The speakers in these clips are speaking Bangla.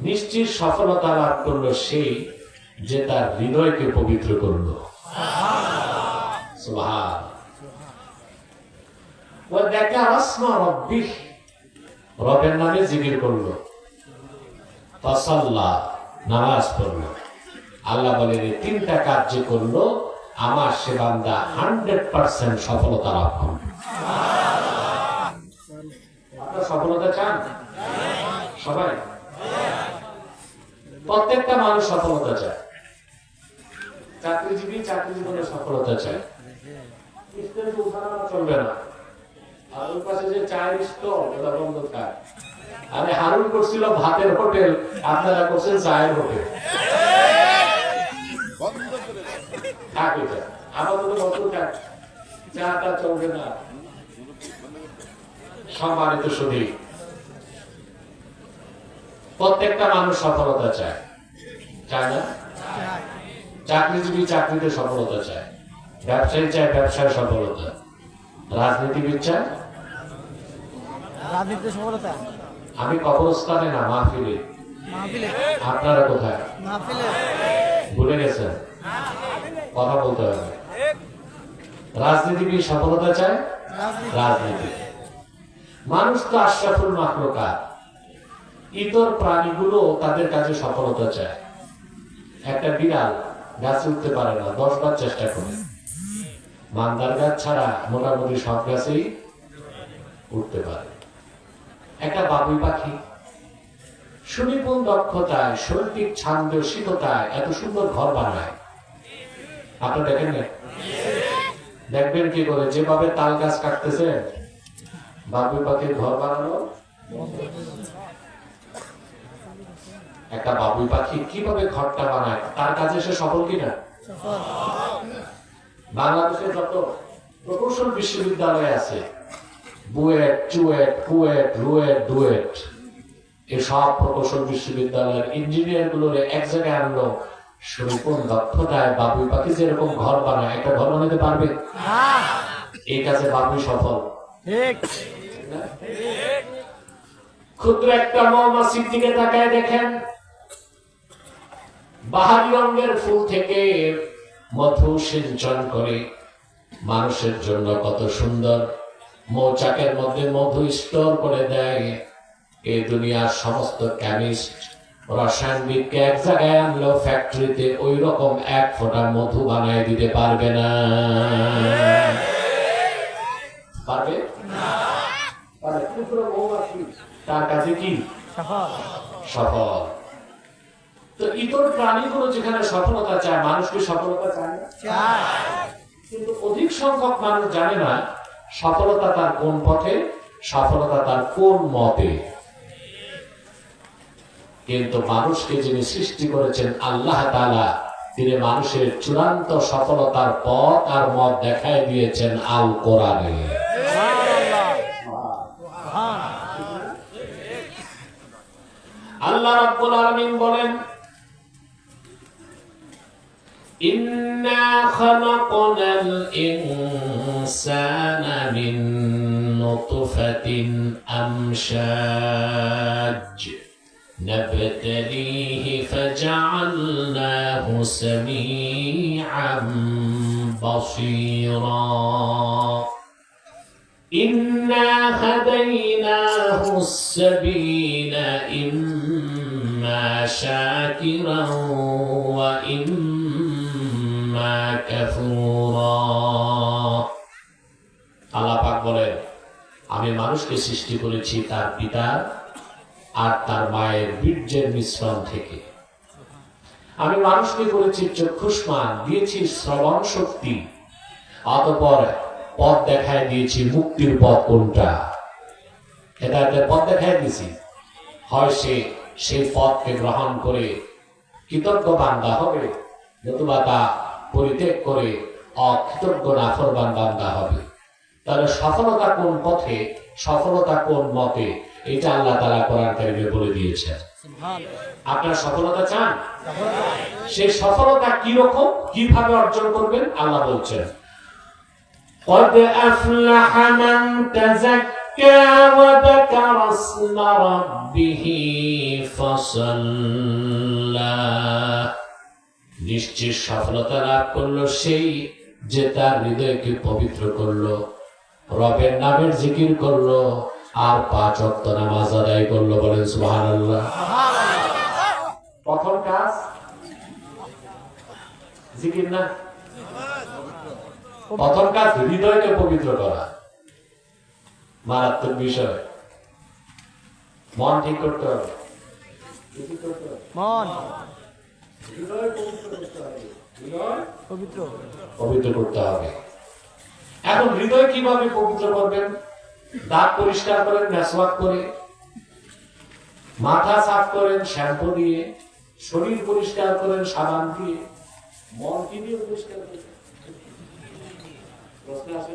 নিশ্চিত সফলতা লাভ করল সেই যে তার হৃদয়কে পবিত্র করল। রবের নামে জিগির করল। তাসাল্লা, নামাজ পড়ল। আল্লাহ বলেন তিনটা কার্য করল, আমার সে বান্দা হান্ড্রেড পার্সেন্ট সফলতা লাভ করল। সফলতা চান? সবাই? প্রত্যেকটা মানুষ সফলতা চায়। চাকরিজীবী চাকরি জীবনে সফলতা চায়। চলবে না। পাশে যে বন্ধ আরে হারুন করছিল ভাতের হোটেল, আপনারা করছেন চায়ের হোটেল। আপাতত চলবে না। সম্মানিত শুধু প্রত্যেকটা মানুষ সফলতা চায়। চায় না? চাকরিজীবী চাকরিতে সফলতা চায়। ব্যবসায়ী চায় ব্যবসায় সফলতা। রাজনীতিবিদ চায়? রাজনীতিতে সফলতা? আমি কবরস্থানে না মাহফিলে? আপনারা কোথায়? ভুলে গেছেন? কথা বলতে হবে রাজনীতিবিদ সফলতা চায়? রাজনীতি। মানুষ তো আশরাফুল মাকলুকা ইতর প্রাণীগুলো তাদের কাছে সফলতা চায়। একটা বিড়াল গাছে উঠতে পারে না, দশ বার চেষ্টা করে। মান্দার গাছ ছাড়া মোটামুটি সব গাছেই উঠতে পারে। একটা বাবুই পাখি, সুনিপুণ দক্ষতায়, শৈল্পিক ছান্দ, শীততায় এত সুন্দর ঘর বানায়। আপনি দেখেন দেখবেন কি করে যেভাবে তাল গাছ কাটতেছে বাবুই পাখির ঘর বানানো? একটা বাবুই পাখি কীভাবে ঘরটা বানায়? তার কাছে সে সফল কিনা? সফল বাংলাদেশে যত প্রকৌশল বিশ্ববিদ্যালয় আছে বুয়েট চুয়েট কুয়েট রুয়েট ডুয়েট এই সব প্রকৌশল বিশ্ববিদ্যালয়ের ইঞ্জিনিয়ারগুলোর এক জায়গায় আনলো। সুনিপুণ দক্ষতায় বাবুই পাখি যেরকম ঘর বানায়? একটা ঘর বানাতে পারবে? হ্যাঁ। এই কাজে বাবুই সফল। ঠিক। ক্ষুদ্র একটা মৌমাছির দিকে তাকায় দেখেন। বাহারি রঙের ফুল থেকে মধু সিঞ্চন করে। মানুষের জন্য কত সুন্দর। মৌচাকের মধ্যে মধু স্টোর করে দেয়। এ দুনিয়ার সমস্ত কেমিস্ট রসায়নবিদকে এক জায়গায় আনলেও ফ্যাক্টরিতে ওই রকম এক ফোঁটা মধু বানায় দিতে পারবে না পারবে পারে। ক্ষুদ্র মৌমাছি তার কাছে কি? সফল। তো ইতর প্রাণীগুলো যেখানে সফলতা চায় মানুষ কি সফলতা চায়। কিন্তু অধিক সংখ্যক মানুষ জানে না সফলতা তার কোন পথে সফলতা তার কোন মতে। কিন্তু মানুষকে যিনি সৃষ্টি করেছেন আল্লাহ তাআলা তিনি মানুষের চূড়ান্ত সফলতার পথ আর মত দেখায় দিয়েছেন আল কোরআনে। আল্লাহ রাব্বুল আলামিন বলেন إنا خلقنا الإنسان من نطفة أمشاج نبتليه فجعلناه سميعا بصيرا إنا هديناه السبيل إما شاكرا وإما كفورا আল্লাহ পাক বলেন আমি মানুষকে সৃষ্টি করেছি তার পিতার আর তার মায়ের বীর্যের মিশ্রণ থেকে আমি মানুষকে করেছি চক্ষুষ্মান দিয়েছি শ্রবণ শক্তি অতপর পথ দেখায় দিয়েছি মুক্তির পথ কোনটা হেদায়তের পথ দেখায় দিয়েছি হয় সে সেই পথকে গ্রহণ করে কৃতজ্ঞ বান্দা হবে নতুবা তা পরিত্যাগ করে অকৃতজ্ঞ নাফরবান বান্দা হবে তাহলে সফলতা কোন পথে সফলতা কোন মতে এটা আল্লাহ তালা কোরআন কারিমে বলে দিয়েছেন সুবহান আপনার সফলতা চান সফলতা সেই সফলতা কিরকম কিভাবে অর্জন করবেন আল্লাহ বলছেন قد أفلح من فزكى وذكر اسم ربه فصلى নিশ্চিত সফলতা লাভ করলো সেই যে তার হৃদয়কে পবিত্র করলো রবের নামের জিকির করলো আর পাঁচ অক্ত নামাজ আদায় করলো বলেন সুবহানাল্লাহ প্রথম কাজ জিকির না প্রথম কাজ হৃদয়কে পবিত্র করা মারাত্মক বিষয়। মন ঠিক করতে হবে? মন। পবিত্র। করতে হবে। পবিত্র পবিত্র করতে হবে। এখন হৃদয় কীভাবে পবিত্র করবেন? দাঁত পরিষ্কার করেন মেসওয়াক করে। মাথা সাফ করেন শ্যাম্পু দিয়ে। শরীর পরিষ্কার করেন সাবান দিয়ে। মন কি দিয়ে পরিষ্কার করেন? প্রশ্ন আছে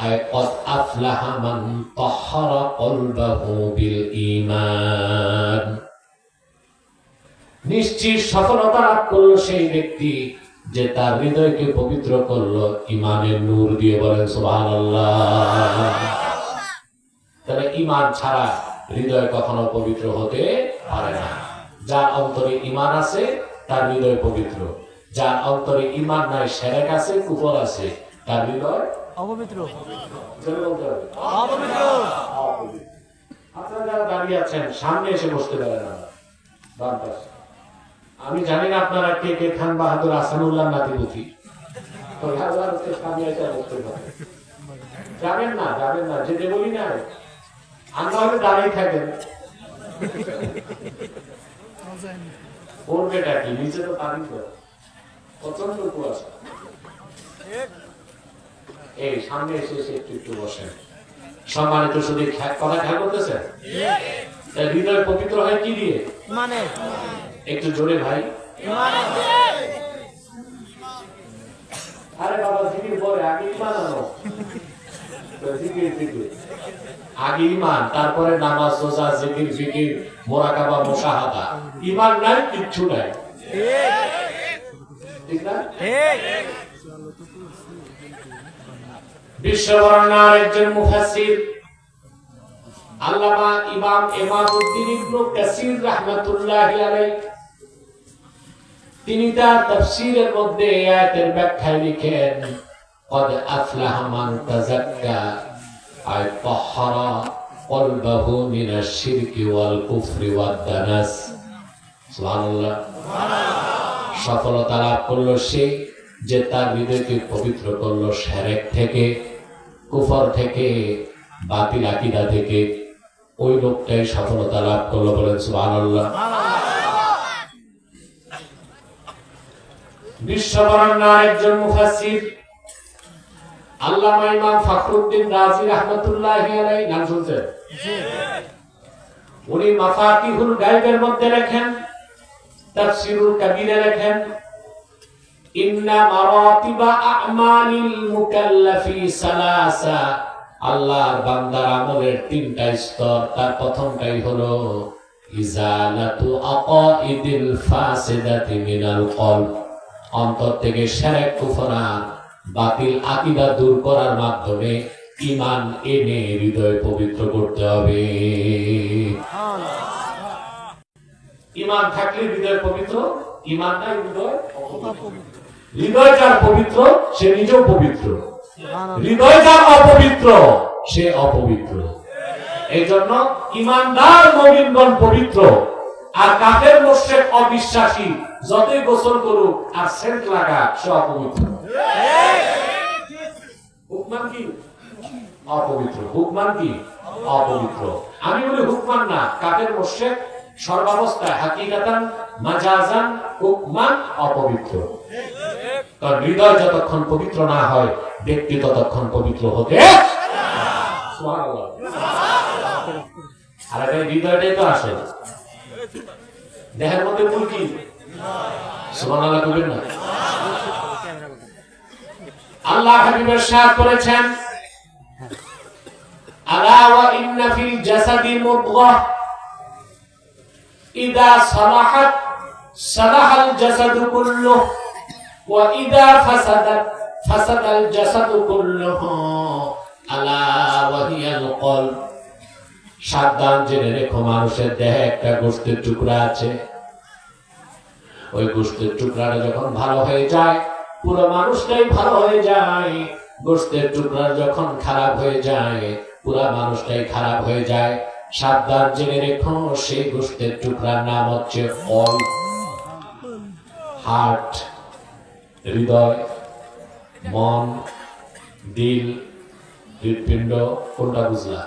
قد أفلح من طهر قلبه بالإيمان নিশ্চিত সফলতা লাভ করলো সেই ব্যক্তি যে তার হৃদয়কে পবিত্র করলো ইমানের নূর দিয়ে বলেন সুবহানাল্লাহ তাহলে ইমান ছাড়া হৃদয় কখনো পবিত্র হতে পারে না যার অন্তরে ইমান আছে তার হৃদয় পবিত্র যার অন্তরে ইমান নাই সেরেক আছে কুফর আছে তার হৃদয় অপবিত্র। অপবিত্র। আপনারা যারা দাঁড়িয়ে আছেন সামনে এসে বসতে পারেন না বাম পাশে। আমি জানি না আপনারা কে কে খান বাহাদুর আসানুল্লাহ নাতিপুতি যাবেন না যাবেন না যেতে বলি না। আমরা হলে দাঁড়িয়ে থাকেন। করবেটা কি? নিচে তো পানি প্রচণ্ড কুয়াশা। এই সামনে এসে এসে একটু একটু বসেন। সম্মানিত শুধু কথা খেয়াল করতেছেন? হৃদয় পবিত্র হয় কি দিয়ে? মানে? একটু জোরে ভাই। আরে বাবা জিকির পরে আগে ইমান আনো। জিকির জিকির। আগে ইমান তারপরে নামাজ রোজা জিকির ফিকির মোরাকাবা মুশাহাদা। ইমান নাই কিচ্ছু নাই। ঠিক না? ঠিক। বিশ্ববর্ণার একজন মুফাসসির আল্লামা ইমাম ইমামউদ্দিন ইবনে কাসির রাহমাতুল্লাহি আলাইহি তিনি তার তাফসীরের মধ্যে এই আয়াতের ব্যাখ্যায় লিখেন قد أفلح من تزكى أي طهر قلبه من الشرك والكفر والدنس سبحان الله সফলতা লাভ করলো সে যে তার হৃদয়কে পবিত্র করলো সেরেক থেকে কুফর থেকে বাতিল আকিদা থেকে ওই লোকটাই সফলতা লাভ করল বলেন সুবহানাল্লাহ। বিশ্ববরণ্য একজন মুফাসসির আল্লামা ইমাম ফখরুদ্দিন রাজি রাহমাতুল্লাহি আলাইহি নাম শুনছেন? উনি মাফাতিহুল গায়বের মধ্যে লেখেন তাফসিরুল কাবিরে লেখেন আল্লাহর বান্দার আমলের তিনটা স্তর, তার প্রথমটাই হলো অন্তর থেকে বাতিল আকীদা দূর করার মাধ্যমে ঈমান এনে হৃদয় পবিত্র করতে হবে। ইমান থাকলে হৃদয় পবিত্র ইমান নাই হৃদয় অপবিত্র। হৃদয় যার পবিত্র সে নিজেও পবিত্র। হৃদয় যার অপবিত্র সে অপবিত্র। এই জন্য ইমানদার নবীনগণ পবিত্র। আর কাফের মোশেক অবিশ্বাসী যতই গোসল করুক আর সেন্ট লাগা সে অপবিত্র। হুকমান কি? অপবিত্র। হুকমান কি? অপবিত্র। আমি বলি হুকমান না কাফের মোশেক সর্বাবস্থায় হাকিকাতান মাজাজান হুকমান অপবিত্র। কারণ হৃদয় যতক্ষণ পবিত্র না হয়, ব্যক্তি ততক্ষণ পবিত্র হতে আর এটা হৃদয়টাই তো আসে। দেহের মধ্যে মূল কি? আল্লাহ করবেন না। আল্লাহ হাবিবের সাথ করেছেন আলা ওয়া ইন্না ফিল জাসাদি মুদগাহ ইদা সালাহাত, সালাহাল জাসাদু ওয়া সাবধান জেনে রেখো, মানুষের দেহে একটা গোষ্ঠের টুকরা আছে। ওই গোষ্ঠের টুকরাটা যখন ভালো হয়ে যায়, পুরো মানুষটাই ভালো হয়ে যায়। গোষ্ঠের টুকরা যখন খারাপ হয়ে যায়, পুরো মানুষটাই খারাপ হয়ে যায়। সাবধান জেনে রেখো, সেই গোষ্ঠের টুকরার নাম হচ্ছে অল হার্ট। হৃদয়, মন, দিল, হৃৎপিণ্ড, কোনটা বুঝলা?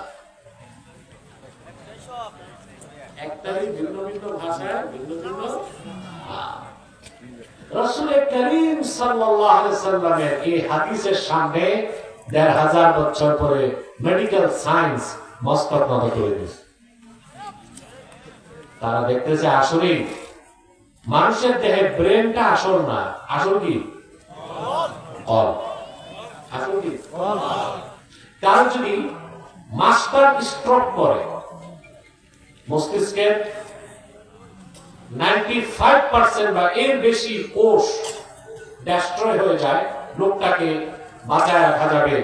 এই দেড় হাজার বছর মেডিকেল সায়েন্স করে দিয়েছে। তারা দেখতেছে, আসলেই মানুষের দেহে ব্রেনটা আসল না? আসল কি? অল আসল কি? কারণ যদি মাস্টার স্ট্রোক করে মস্তিষ্কের নাইনটি ফাইভ পার্সেন্ট বা এর বেশি কোষ ডেস্ট্রয় হয়ে যায় লোকটাকে বাঁচায় রাখা যাবে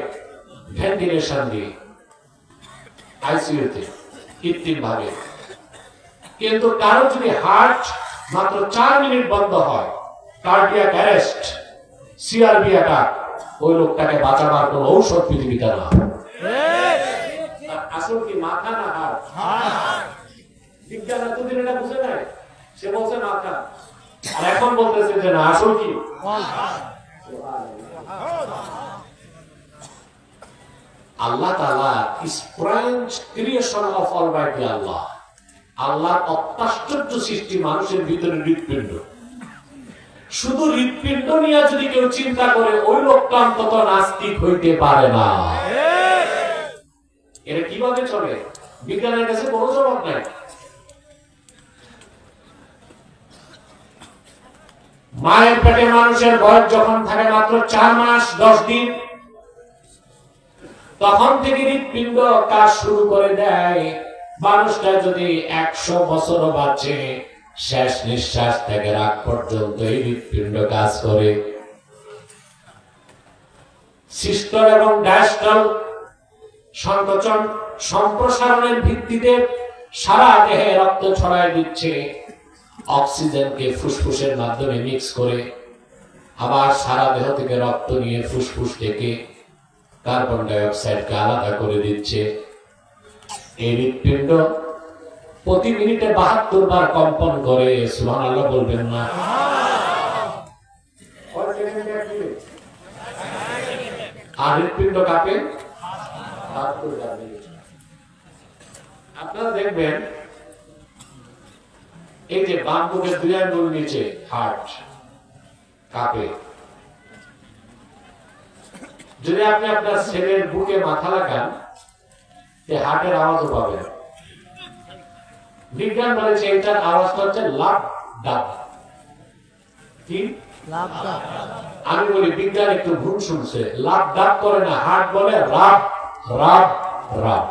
ভেন্টিলেশন দিয়ে। আইসিইউতে কৃত্রিম ভাবে কিন্তু কারও যদি হার্ট মাত্র চার মিনিট বন্ধ হয়। Cardiac arrest, CRB attack. ওই লোকটাকে বাঁচাবার কোনো ঔষধ পৃথিবীতে না। আসল কি মাথা না হার্ট বিজ্ঞান এতদিন এটা বুঝে নাই। সে বলছে মাথা। আর এখন বলতেছে যে না, আসল কি? আল্লাহ তাআলা স্প্রাঞ্জ ক্রিয়েশন অফ আল্লাহ আল্লাহর অত্যাশ্চর্য সৃষ্টি মানুষের ভিতরে হৃৎপিণ্ড। শুধু হৃৎপিণ্ড নিয়ে যদি কেউ চিন্তা করে, ওই লোকটা অন্তত নাস্তিক হইতে পারে না। এটা কীভাবে চলে? বিজ্ঞানের কাছে কোনো জবাব নাই। মায়ের পেটে মানুষের বয়স যখন থাকে মাত্র চার মাস, দশ দিন, তখন থেকে হৃৎপিণ্ড কাজ শুরু করে দেয়। মানুষটা যদি একশো বছরও বাঁচে, শেষ নিঃশ্বাস থেকে রাগ পর্যন্ত এই হৃৎপিণ্ড কাজ করে। সিস্টল এবং ডায়াস্টল সংকোচন সম্প্রসারণের ভিত্তিতে সারা দেহে রক্ত ছড়ায় দিচ্ছে, অক্সিজেনকে ফুসফুসের মাধ্যমে মিক্স করে, আবার সারা দেহ থেকে রক্ত নিয়ে ফুসফুস থেকে কার্বন ডাই অক্সাইডকে আলাদা করে দিচ্ছে। এই হৃৎপিণ্ড প্রতি মিনিটে বাহাত্তর বার কম্পন করে সুহান আল্লাহ বলবেন না। আর হৃৎপিণ্ড। আপনারা দেখবেন, এই যে বাম বুকের দুই আঙ্গুল নিচে, হার্ট কাঁপে। যদি আপনি আপনার ছেলের বুকে মাথা লাগান সে হার্টের আওয়াজও পাবেন বিজ্ঞান বলেছে এটার আওয়াজটা হচ্ছে লাভ ডাব। কি? আমি বলি বিজ্ঞান একটু ভুল শুনছে। লাভ ডাব করে না হার্ট বলে রাব রাব রাব।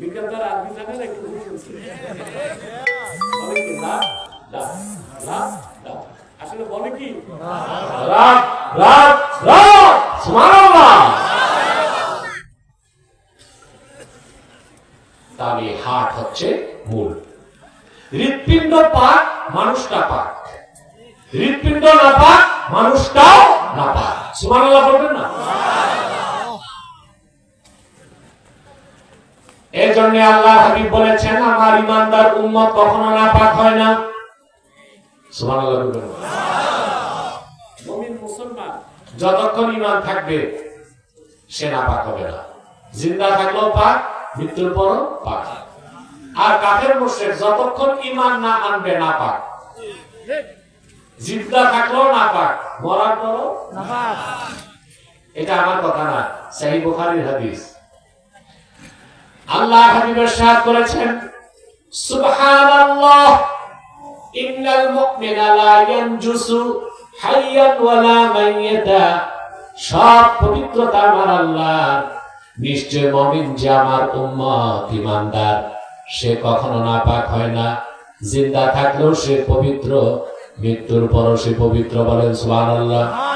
বিজ্ঞান তার আরবি জানে না একটু ভুল শুনছে। লাভ ডাব লাভ ডাব আসলে বলে কি? রাব। রাব রাব হচ্ছে মূল। হৃৎপিণ্ড পাক মানুষটা পাক। হৃৎপিণ্ড না পাক মানুষটাও না পাক। সুবহানাল্লাহ বলবেন না? এই জন্য আল্লাহ হাবিব বলেছেন আমার ইমানদার উম্মত কখনো না পাক হয় না। সুবহানাল্লাহ বলবেন না? মুসলমান। যতক্ষণ ইমান থাকবে সে না পাক হবে না। জিন্দা থাকলেও পাক মৃত্যুর পরও পাক। আর কাফের মুশরিক যতক্ষণ ইমান না আনবে, না পাক। জিন্দা থাকলেও না পাক, মরার পরও নাপাক এটা আমার কথা না সাহি বুখারীর হাদিস। আল্লাহ হাবিবের সাথ করেছেন, সুবহানাল্লাহ, ইন্নাল মুমিনা লা ইয়ানজুসু হাইয়ান ওয়ালা মাইয়াতা। সব পবিত্রতা আমার আল্লাহ নিশ্চয় মমিন যে আমার উম্মত, ইমানদার। সে কখনো নাপাক হয় না। জিন্দা থাকলেও সে পবিত্র। মৃত্যুর পরও সে পবিত্র বলেন, সুবহানাল্লাহ।